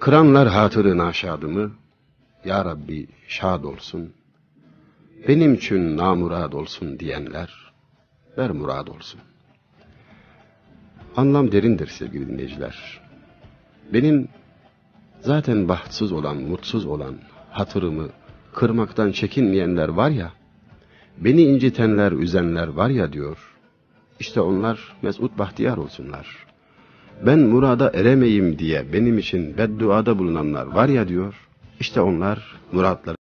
Kıranlar hatırı naşadımı, Ya Rabbi şad olsun. Benim için namurad olsun diyenler, ver murad olsun. Anlam derindir sevgili dinleyiciler. Benim zaten bahtsız olan, mutsuz olan hatırımı kırmaktan çekinmeyenler var ya, beni incitenler, üzenler var ya diyor. İşte onlar mesut bahtiyar olsunlar. Ben murada eremeyim diye benim için bedduada bulunanlar var ya diyor. İşte onlar muratları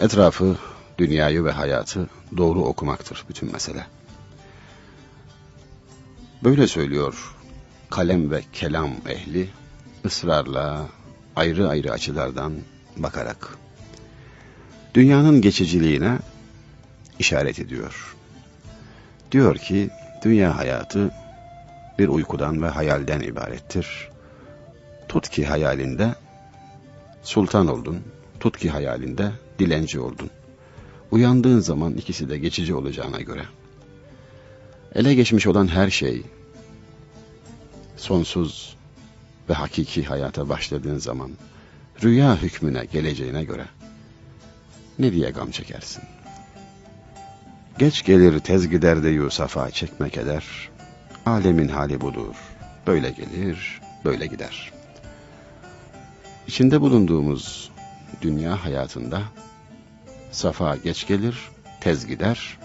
Etrafı, dünyayı ve hayatı doğru okumaktır bütün mesele. Böyle söylüyor kalem ve kelam ehli ısrarla ayrı ayrı açılardan bakarak. Dünyanın geçiciliğine işaret ediyor. Diyor ki dünya hayatı bir uykudan ve hayalden ibarettir. Tut ki hayalinde sultan oldun, tut ki hayalinde dilenci oldun. Uyandığın zaman ikisi de geçici olacağına göre. Ele geçmiş olan her şey, sonsuz ve hakiki hayata başladığın zaman, rüya hükmüne geleceğine göre, ne diye gam çekersin? Geç gelir tez gider de Yusuf'a çekmek eder, alemin hali budur, böyle gelir, böyle gider. İçinde bulunduğumuz dünya hayatında, safa geç gelir, tez gider.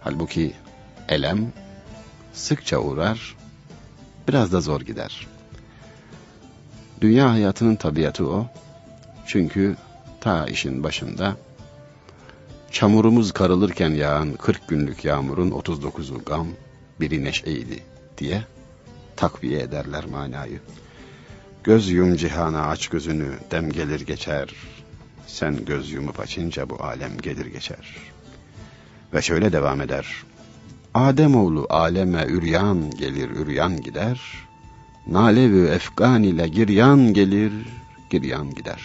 Halbuki elem sıkça uğrar, biraz da zor gider. Dünya hayatının tabiatı o. Çünkü ta işin başında çamurumuz karılırken yağan 40 günlük yağmurun 39'u gam, biri neşeydi diye takviye ederler manayı. Göz yum cihana aç gözünü, dem gelir geçer, sen göz yumup açınca bu alem gelir geçer. Ve şöyle devam eder. Ademoğlu aleme üryan gelir üryan gider. Nalevi efgan ile giryan gelir giryan gider.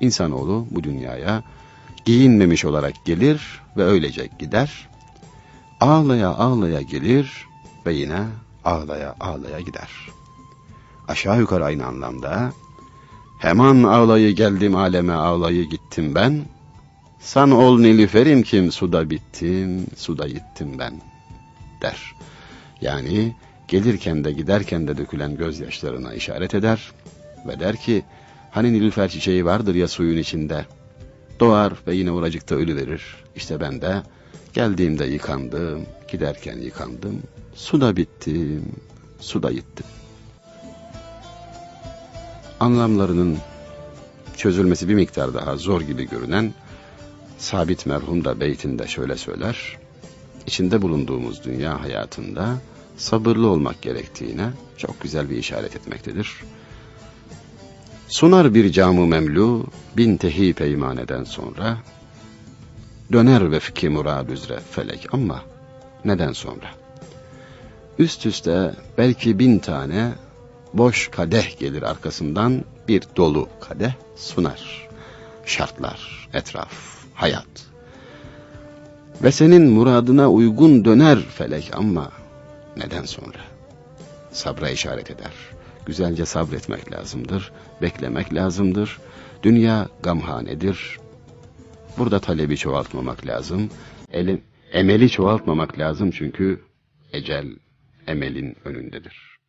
İnsanoğlu bu dünyaya giyinmemiş olarak gelir ve öylece gider. Ağlaya ağlaya gelir ve yine ağlaya ağlaya gider. Aşağı yukarı aynı anlamda Hemen ağlayı geldim aleme ağlayı gittim ben. San ol nilüferim kim suda bittim, suda gittim ben der. Yani gelirken de giderken de dökülen gözyaşlarına işaret eder ve der ki hani nilüfer çiçeği vardır ya suyun içinde doğar ve yine oracıkta ölü verir. İşte ben de geldiğimde yıkandım, giderken yıkandım, suda bittim, suda gittim anlamlarının çözülmesi bir miktar daha zor gibi görünen Sabit merhum da beytinde şöyle söyler. İçinde bulunduğumuz dünya hayatında sabırlı olmak gerektiğine çok güzel bir işaret etmektedir. Sunar bir camı memlu bin tehi peymaneden sonra döner vefki murad üzere felek ama neden sonra? Üst üste belki bin tane boş kadeh gelir arkasından bir dolu kadeh sunar. Şartlar, etraf, hayat. Ve senin muradına uygun döner felek ama neden sonra? Sabra işaret eder. Güzelce sabretmek lazımdır, beklemek lazımdır. Dünya gamhanedir. Burada talebi çoğaltmamak lazım. Eli, emeli çoğaltmamak lazım çünkü ecel emelin önündedir.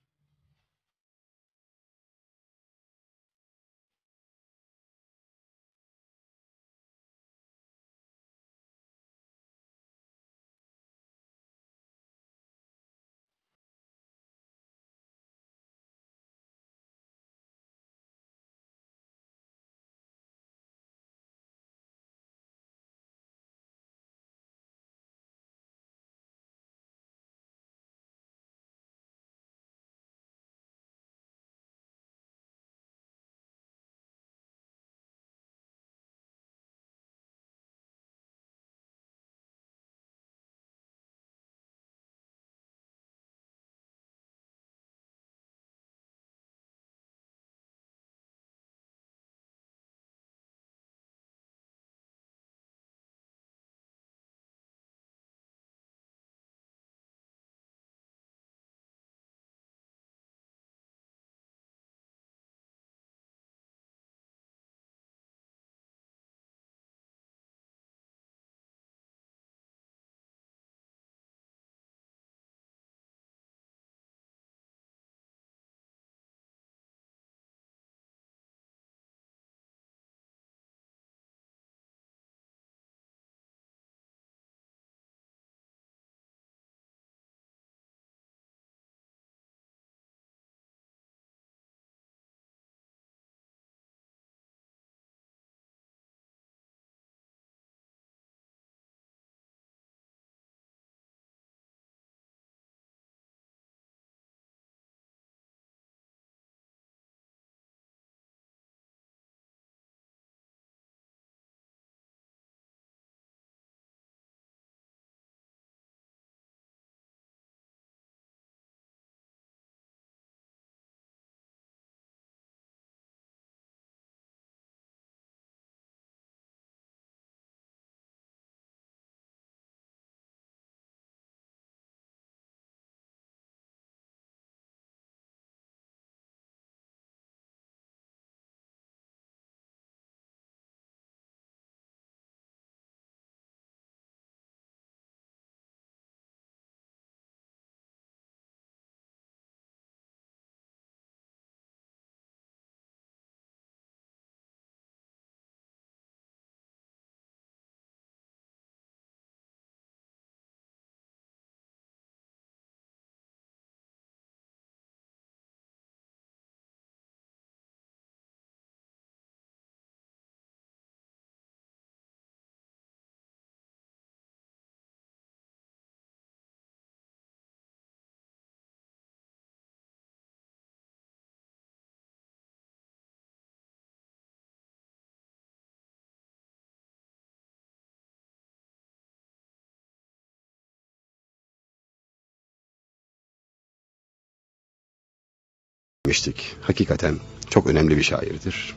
Etmiştik. Hakikaten çok önemli bir şairdir.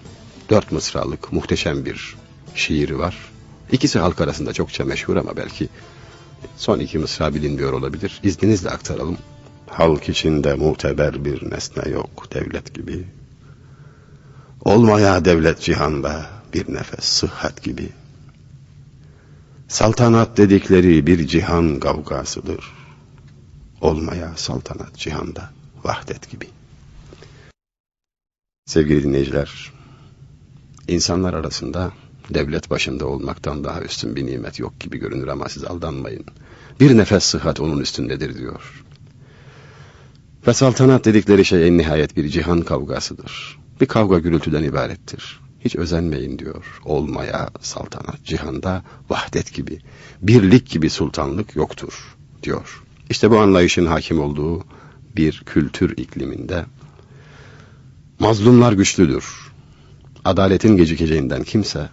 Dört mısralık muhteşem bir şiiri var. İkisi halk arasında çokça meşhur ama belki son iki mısra bilinmiyor olabilir. İzninizle aktaralım. Halk içinde muteber bir nesne yok devlet gibi. Olmaya devlet cihanda bir nefes sıhhat gibi. Saltanat dedikleri bir cihan kavgasıdır. Olmaya saltanat cihanda vahdet gibi. Sevgili dinleyiciler, insanlar arasında devlet başında olmaktan daha üstün bir nimet yok gibi görünür ama siz aldanmayın. Bir nefes sıhhat onun üstündedir diyor. Ve saltanat dedikleri şey en nihayet bir cihan kavgasıdır. Bir kavga gürültüden ibarettir. Hiç özenmeyin diyor. Olmaya saltanat cihanda vahdet gibi, birlik gibi sultanlık yoktur diyor. İşte bu anlayışın hakim olduğu bir kültür ikliminde mazlumlar güçlüdür. Adaletin gecikeceğinden kimse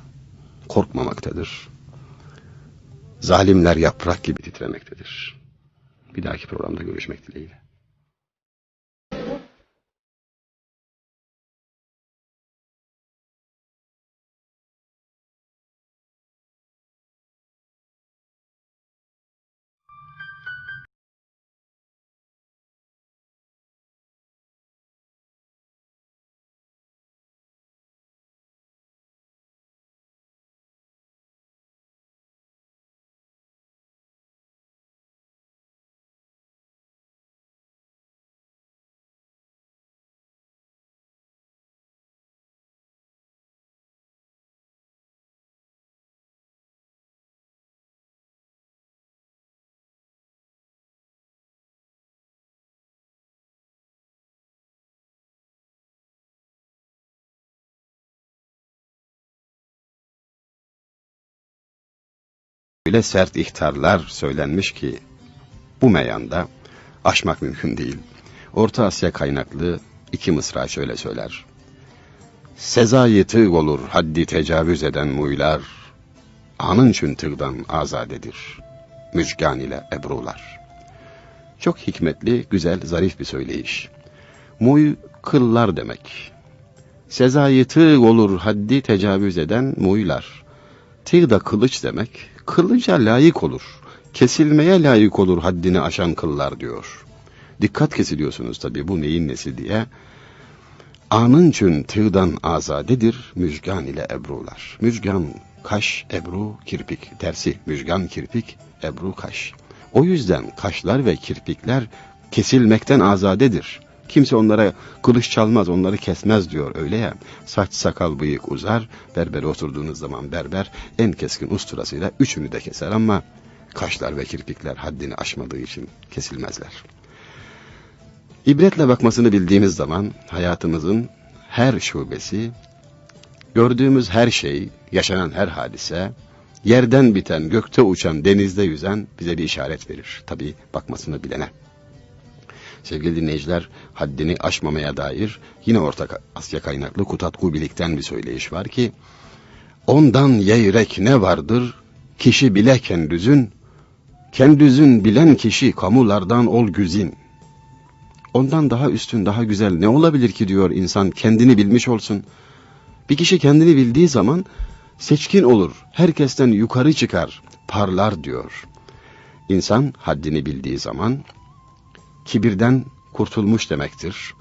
korkmamaktadır. Zalimler yaprak gibi titremektedir. Bir dahaki programda görüşmek dileğiyle. Öyle sert ihtarlar söylenmiş ki bu meyanda aşmak mümkün değil. Orta Asya kaynaklı iki mısra şöyle söyler. Sezayı tığ olur haddi tecavüz eden muylar, anın çün tığdan azadedir, müjgan ile ebrular. Çok hikmetli, güzel, zarif bir söyleyiş. Muy, kıllar demek. Sezayı tığ olur haddi tecavüz eden muylar. Tığ da kılıç demek, kılıca layık olur. Kesilmeye layık olur haddini aşan kıllar diyor. Dikkat kesiliyorsunuz tabii bu neyin nesi diye. Anın çün tığdan azadedir müjgan ile ebrular. Müjgan, kaş, ebru, kirpik. Tersi müjgan, kirpik, ebru, kaş. O yüzden kaşlar ve kirpikler kesilmekten azadedir. Kimse onlara kılıç çalmaz, onları kesmez diyor öyle ya. Saç, sakal, bıyık uzar. Berbere oturduğunuz zaman berber en keskin usturasıyla üçünü de keser ama kaşlar ve kirpikler haddini aşmadığı için kesilmezler. İbretle bakmasını bildiğimiz zaman hayatımızın her şubesi, gördüğümüz her şey, yaşanan her hadise, yerden biten, gökte uçan, denizde yüzen bize bir işaret verir. Tabii bakmasını bilene. Sevgili dinleyiciler, haddini aşmamaya dair yine Orta Asya kaynaklı Kutat Kubilik'ten bir söyleyiş var ki, Ondan yeyrek ne vardır, kişi bile kendüzün, kendüzün bilen kişi kamulardan ol güzin. Ondan daha üstün, daha güzel ne olabilir ki diyor insan kendini bilmiş olsun. Bir kişi kendini bildiği zaman seçkin olur, herkesten yukarı çıkar, parlar diyor. İnsan haddini bildiği zaman kibirden kurtulmuş demektir.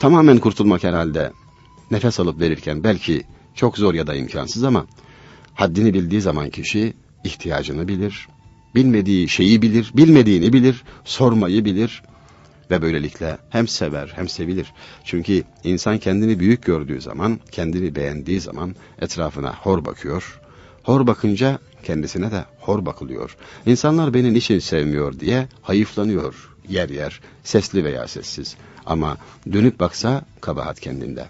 Tamamen kurtulmak herhalde nefes alıp verirken belki çok zor ya da imkansız ama haddini bildiği zaman kişi ihtiyacını bilir, bilmediği şeyi bilir, bilmediğini bilir, sormayı bilir ve böylelikle hem sever hem sevilir. Çünkü insan kendini büyük gördüğü zaman, kendini beğendiği zaman etrafına hor bakıyor. Hor bakınca kendisine de hor bakılıyor. İnsanlar beni niçin sevmiyor diye hayıflanıyor yer yer, sesli veya sessiz. Ama dönüp baksa kabahat kendinde.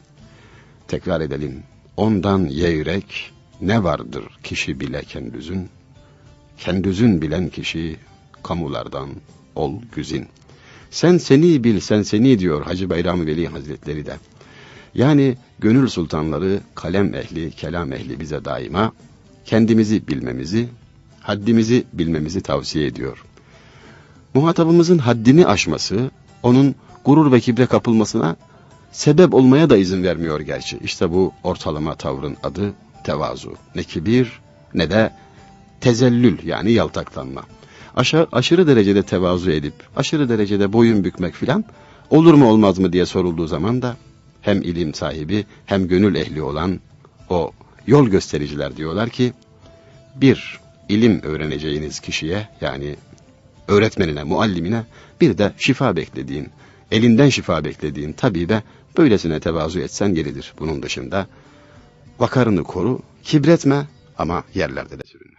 Tekrar edelim. Ondan yeyrek ne vardır kişi bile kendüzün? Kendüzün bilen kişi kamulardan ol güzin. Sen seni bil sen seni diyor Hacı Bayram Veli Hazretleri de. Yani gönül sultanları, kalem ehli, kelam ehli bize daima kendimizi bilmemizi, haddimizi bilmemizi tavsiye ediyor. Muhatabımızın haddini aşması, onun gurur ve kibre kapılmasına sebep olmaya da izin vermiyor gerçi. İşte bu ortalama tavrın adı tevazu. Ne kibir ne de tezellül yani yaltaklanma. Aşağı, aşırı derecede tevazu edip aşırı derecede boyun bükmek filan olur mu olmaz mı diye sorulduğu zaman da hem ilim sahibi hem gönül ehli olan o yol göstericiler diyorlar ki bir ilim öğreneceğiniz kişiye yani öğretmenine, muallimine bir de şifa beklediğin, elinden şifa beklediğin tabibe böylesine tevazu etsen yeridir. Bunun dışında vakarını koru, kibretme ama yerlerde de sürünme.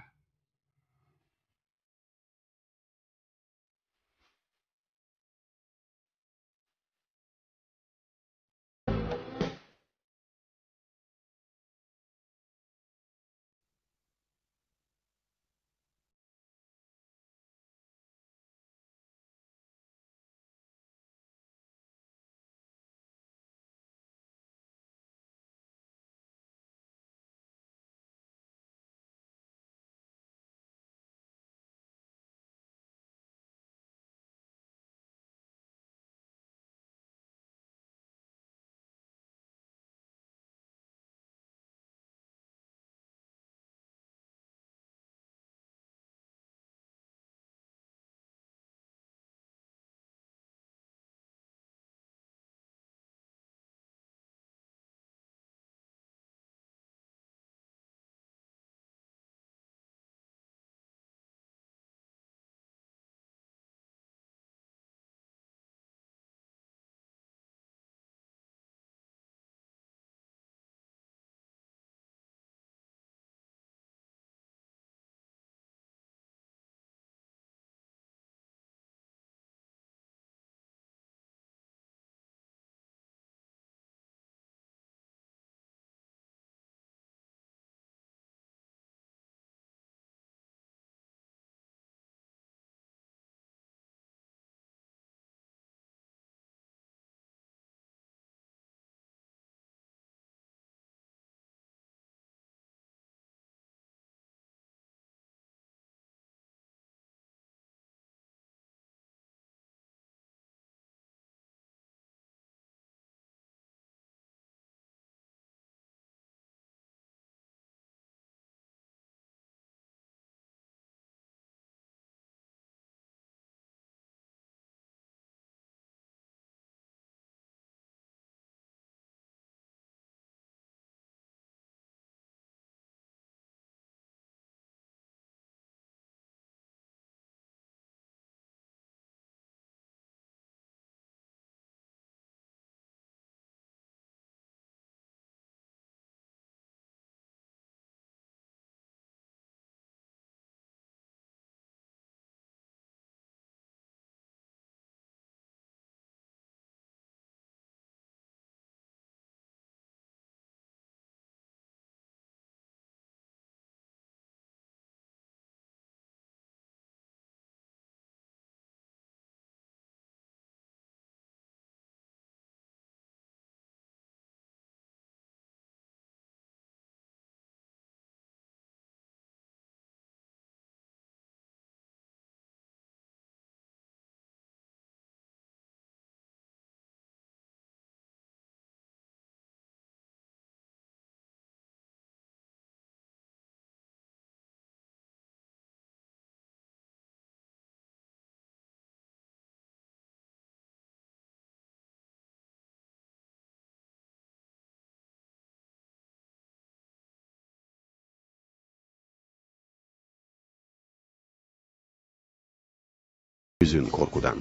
Yüzün korkudan.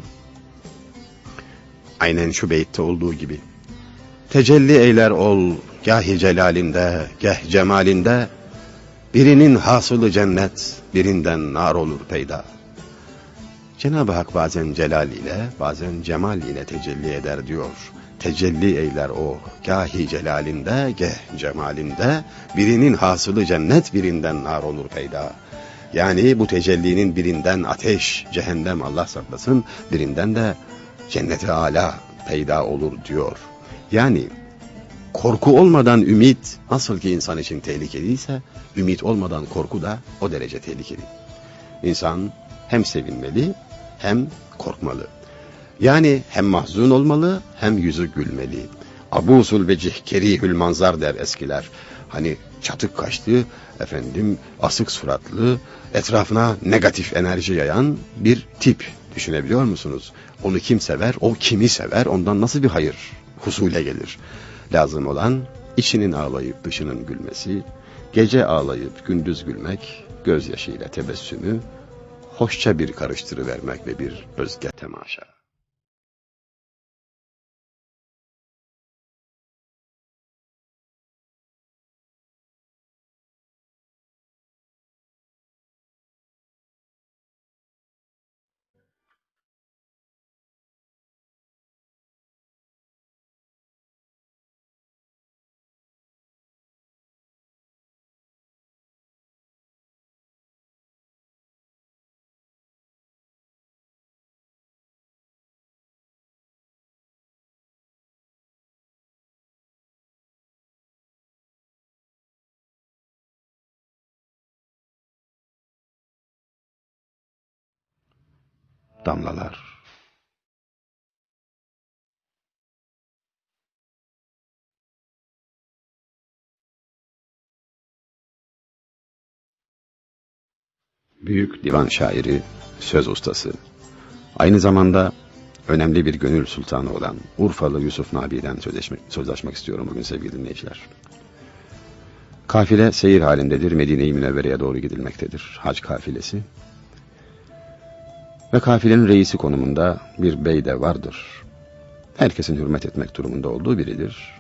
Aynen şu beytte olduğu gibi. Tecelli eyler ol, gahi celalinde, geh cemalinde, birinin hasılı cennet, birinden nar olur peyda. Cenab-ı Hak bazen celal ile, bazen cemal ile tecelli eder diyor. Tecelli eyler o, gahi celalinde, geh cemalinde, birinin hasılı cennet, birinden nar olur peyda. Yani bu tecellinin birinden ateş, cehennem Allah saklasın, birinden de cennete ala peyda olur diyor. Yani korku olmadan ümit nasıl ki insan için tehlikeliyse, ümit olmadan korku da o derece tehlikeli. İnsan hem sevinmeli hem korkmalı. Yani hem mahzun olmalı hem yüzü gülmeli. Abusul vecih kerihül manzar der eskiler. Hani çatık kaşlı, efendim asık suratlı, etrafına negatif enerji yayan bir tip düşünebiliyor musunuz? Onu kim sever, o kimi sever, ondan nasıl bir hayır husule gelir? Lazım olan içinin ağlayıp dışının gülmesi, gece ağlayıp gündüz gülmek, gözyaşıyla tebessümü, hoşça bir karıştırıvermek ve bir özge temaşa. Damlalar. Büyük divan şairi, söz ustası. Aynı zamanda önemli bir gönül sultanı olan Urfalı Yusuf Nabi'den sözleşmek, sözleşmek istiyorum bugün sevgili dinleyiciler. Kafile seyir halindedir, Medine-i Münevvere'ye doğru gidilmektedir. Hac kafilesi. Ve kafilenin reisi konumunda bir bey de vardır. Herkesin hürmet etmek durumunda olduğu biridir.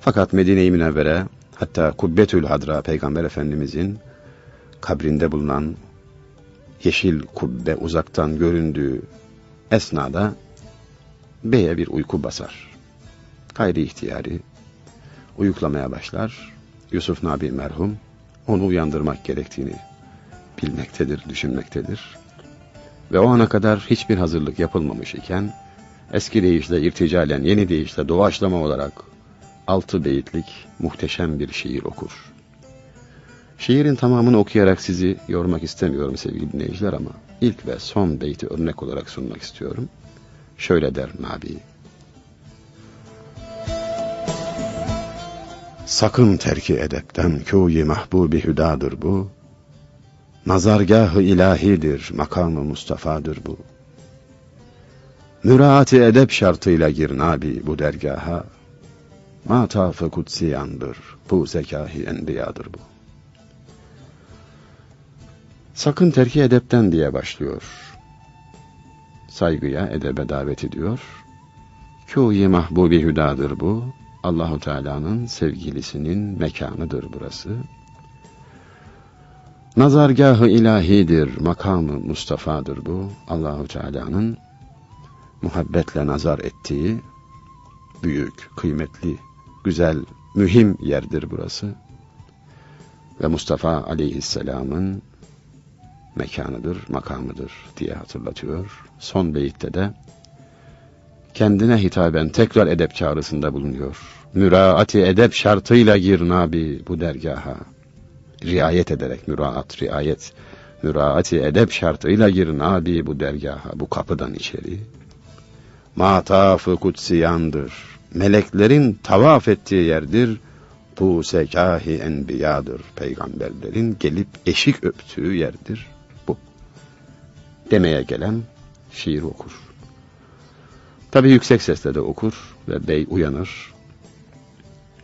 Fakat Medine-i Münevvere, hatta Kubbetül Hadra Peygamber Efendimizin kabrinde bulunan yeşil kubbe uzaktan göründüğü esnada beye bir uyku basar. Gayri ihtiyari uyuklamaya başlar. Yusuf Nabi merhum onu uyandırmak gerektiğini bilmektedir, düşünmektedir. Ve o ana kadar hiçbir hazırlık yapılmamış iken eski deyişle irticalen yeni deyişle doğaçlama olarak altı beyitlik muhteşem bir şiir okur. Şiirin tamamını okuyarak sizi yormak istemiyorum sevgili dinleyiciler ama ilk ve son beyti örnek olarak sunmak istiyorum. Şöyle der Nabi. Sakın terki edepten kûyi mahbubi hüdadır bu. Nazargahı ilahidir, makamı Mustafa'dır bu. Müraati edep şartıyla gir Nabi bu dergaha. Matafı kutsiyandır, bu zekahi enbiyadır bu. Sakın terki edepten diye başlıyor. Saygıya, edebe davet ediyor. Kûyi mahbubi hüdadır bu. Allahu Teala'nın sevgilisinin mekanıdır burası. Nazargahı ilahidir, makamı Mustafa'dır bu. Allahu Teala'nın muhabbetle nazar ettiği büyük, kıymetli, güzel, mühim yerdir burası. Ve Mustafa Aleyhisselam'ın mekanıdır, makamıdır diye hatırlatıyor. Son beyitte de kendine hitaben tekrar edep çağrısında bulunuyor. Müraati edep şartıyla gir nabi bu dergaha. Riayet ederek, müraat, riayet, müraati edep şartıyla gir nabi bu dergaha, bu kapıdan içeri. Mataf-ı kutsiyandır, meleklerin tavaf ettiği yerdir, bu sekahi enbiyadır, peygamberlerin gelip eşik öptüğü yerdir bu. Demeye gelen şiir okur. Tabi yüksek sesle de okur ve bey uyanır.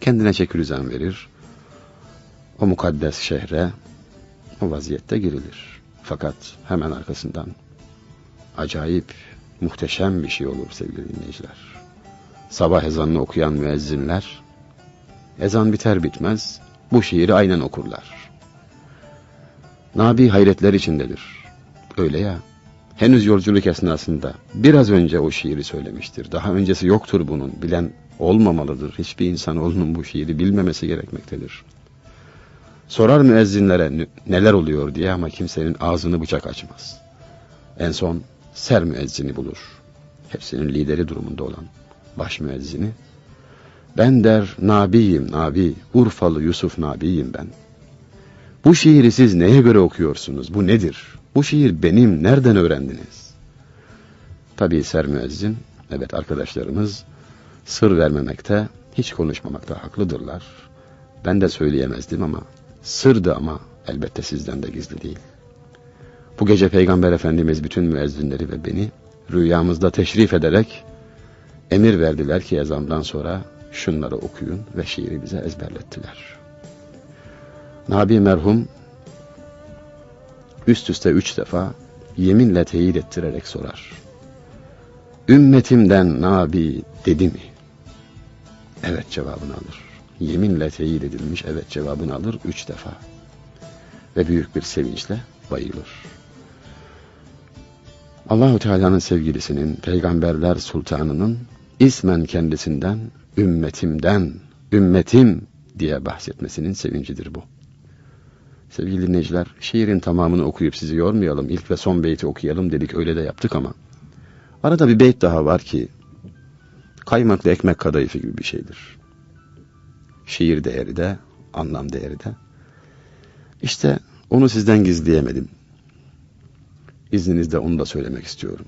Kendine çekülüzen verir. O mukaddes şehre o vaziyette girilir. Fakat hemen arkasından acayip, muhteşem bir şey olur sevgili dinleyiciler. Sabah ezanını okuyan müezzinler, ezan biter bitmez bu şiiri aynen okurlar. Nabi hayretler içindedir. Öyle ya, henüz yolculuk esnasında biraz önce o şiiri söylemiştir. Daha öncesi yoktur bunun, bilen olmamalıdır. Hiçbir insan olunun bu şiiri bilmemesi gerekmektedir. Sorar müezzinlere neler oluyor diye ama kimsenin ağzını bıçak açmaz. En son ser müezzini bulur. Hepsinin lideri durumunda olan baş müezzini. Ben der Nabiyim Nabi, Urfalı Yusuf Nabiyim ben. Bu şiiri siz neye göre okuyorsunuz? Bu nedir? Bu şiir benim, nereden öğrendiniz? Tabii ser müezzin, evet arkadaşlarımız, sır vermemekte, hiç konuşmamakta haklıdırlar. Ben de söyleyemezdim ama sırdı ama elbette sizden de gizli değil. Bu gece Peygamber Efendimiz bütün müezzinleri ve beni rüyamızda teşrif ederek emir verdiler ki ezandan sonra şunları okuyun ve şiiri bize ezberlettiler. Nabi merhum üst üste üç defa yeminle teyit ettirerek sorar. Ümmetimden Nabi dedi mi? Evet cevabını alır. Yeminle teyit edilmiş evet cevabını alır üç defa. Ve büyük bir sevinçle bayılır. Allahu Teala'nın sevgilisinin, peygamberler sultanının ismen kendisinden, ümmetimden, ümmetim diye bahsetmesinin sevincidir bu. Sevgili dinleyiciler, şiirin tamamını okuyup sizi yormayalım. İlk ve son beyti okuyalım dedik, öyle de yaptık ama. Arada bir beyt daha var ki, kaymaklı ekmek kadayıfı gibi bir şeydir. Şiir değeri de, anlam değeri de. İşte onu sizden gizleyemedim. İzninizle onu da söylemek istiyorum.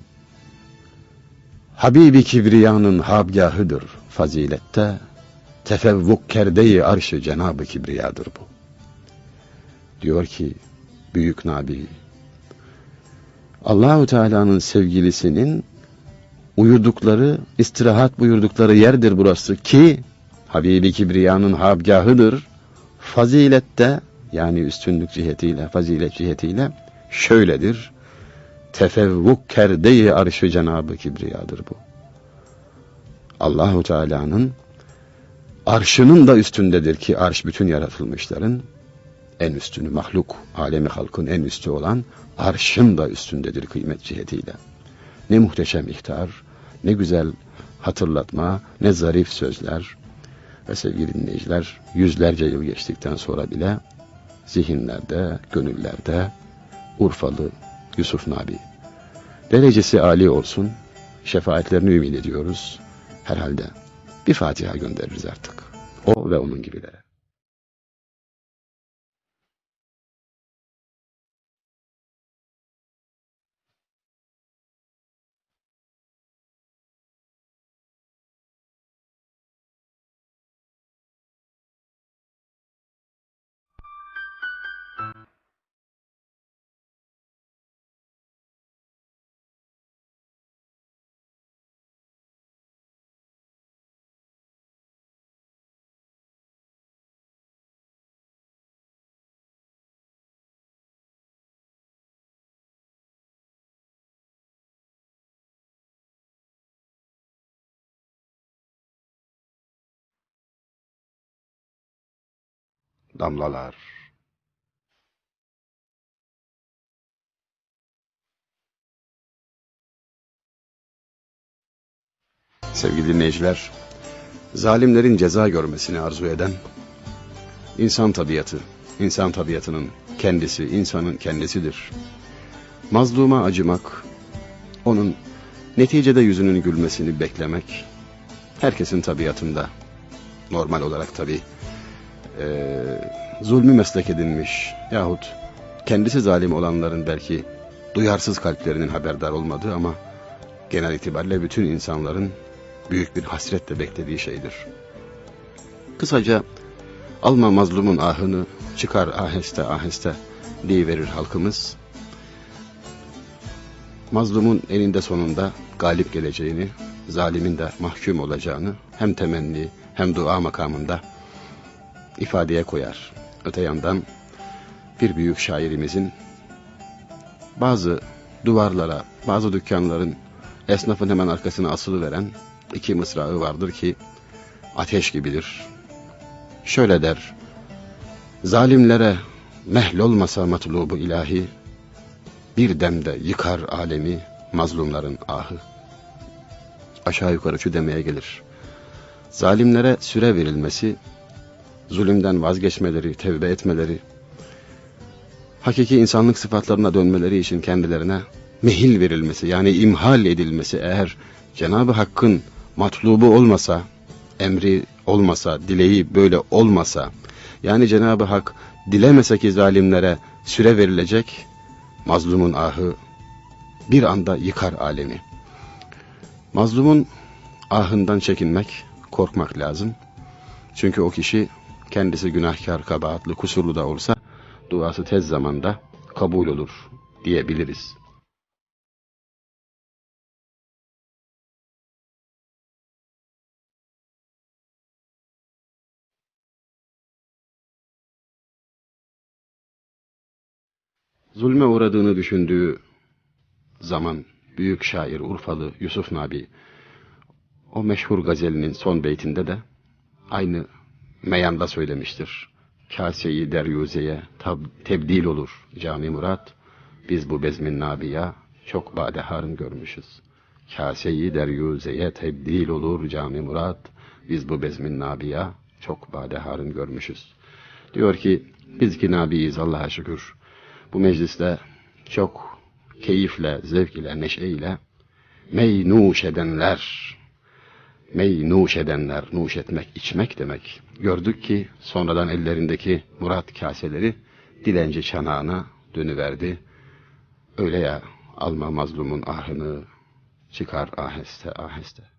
Habibi Kibriya'nın habgahıdır fazilette, tefevvuk kerdeyi arşı Cenab-ı Kibriya'dır bu. Diyor ki büyük Nabi, Allahu Teala'nın sevgilisinin uyudukları, istirahat buyurdukları yerdir burası ki Habibi Kibriya'nın habgahıdır. Fazilette yani üstünlük cihetiyle, fazilet cihetiyle şöyledir. Tefevvuk kerdeyi arşı Cenabı Kibriya'dır bu. Allahu Teala'nın arşının da üstündedir ki arş bütün yaratılmışların en üstünü mahluk, alemi halkın en üstü olan arşın da üstündedir kıymet cihetiyle. Ne muhteşem ihtar, ne güzel hatırlatma, ne zarif sözler. Ve sevgili dinleyiciler, yüzlerce yıl geçtikten sonra bile zihinlerde, gönüllerde Urfalı Yusuf Nabi. Derecesi âli olsun, şefaatlerini ümit ediyoruz. Herhalde bir Fatiha göndeririz artık. O ve onun gibilere. Damlalar. Sevgili dinleyiciler, zalimlerin ceza görmesini arzu eden, insan tabiatı, insan tabiatının kendisi, insanın kendisidir. Mazluma acımak, onun neticede yüzünün gülmesini beklemek, herkesin tabiatında, normal olarak tabii, e, zulmü meslek edinmiş yahut kendisi zalim olanların belki duyarsız kalplerinin haberdar olmadığı ama genel itibariyle bütün insanların büyük bir hasretle beklediği şeydir. Kısaca alma mazlumun ahını çıkar aheste aheste verir halkımız. Mazlumun eninde sonunda galip geleceğini, zalimin de mahkum olacağını hem temenni hem dua makamında ifadeye koyar. Öte yandan bir büyük şairimizin bazı duvarlara, bazı dükkanların esnafın hemen arkasına asılı veren iki mısrağı vardır ki ateş gibidir. Şöyle der, zalimlere mehlolmasa matlubu ilahi, bir demde yıkar alemi mazlumların ahı. Aşağı yukarı şu demeye gelir. Zalimlere süre verilmesi zulümden vazgeçmeleri, tevbe etmeleri, hakiki insanlık sıfatlarına dönmeleri için kendilerine mehil verilmesi yani imhal edilmesi eğer Cenab-ı Hakk'ın matlubu olmasa, emri olmasa, dileği böyle olmasa, yani Cenab-ı Hak dilemese ki zalimlere süre verilecek, mazlumun ahı bir anda yıkar alemi. Mazlumun ahından çekinmek, korkmak lazım. Çünkü o kişi kendisi günahkar, kabahatli, kusurlu da olsa duası tez zamanda kabul olur diyebiliriz. Zulme uğradığını düşündüğü zaman büyük şair Urfalı Yusuf Nabi o meşhur gazelinin son beytinde de aynı meyanda söylemiştir. Kaseyi deryuzeye tebdil olur cami murat. Biz bu bezmin nabiya çok badeharın görmüşüz. Kaseyi deryuzeye tebdil olur cami murat. Biz bu bezmin nabiya çok badeharın görmüşüz. Diyor ki biz ki nabiyiz Allah'a şükür. Bu mecliste çok keyifle, zevk ile, neşe ile mey nuş edenler, mey nuş edenler, nuş etmek, içmek demek. Gördük ki sonradan ellerindeki murat kaseleri dilenci çanağına dönüverdi. Öyle ya alma mazlumun ahını çıkar aheste aheste.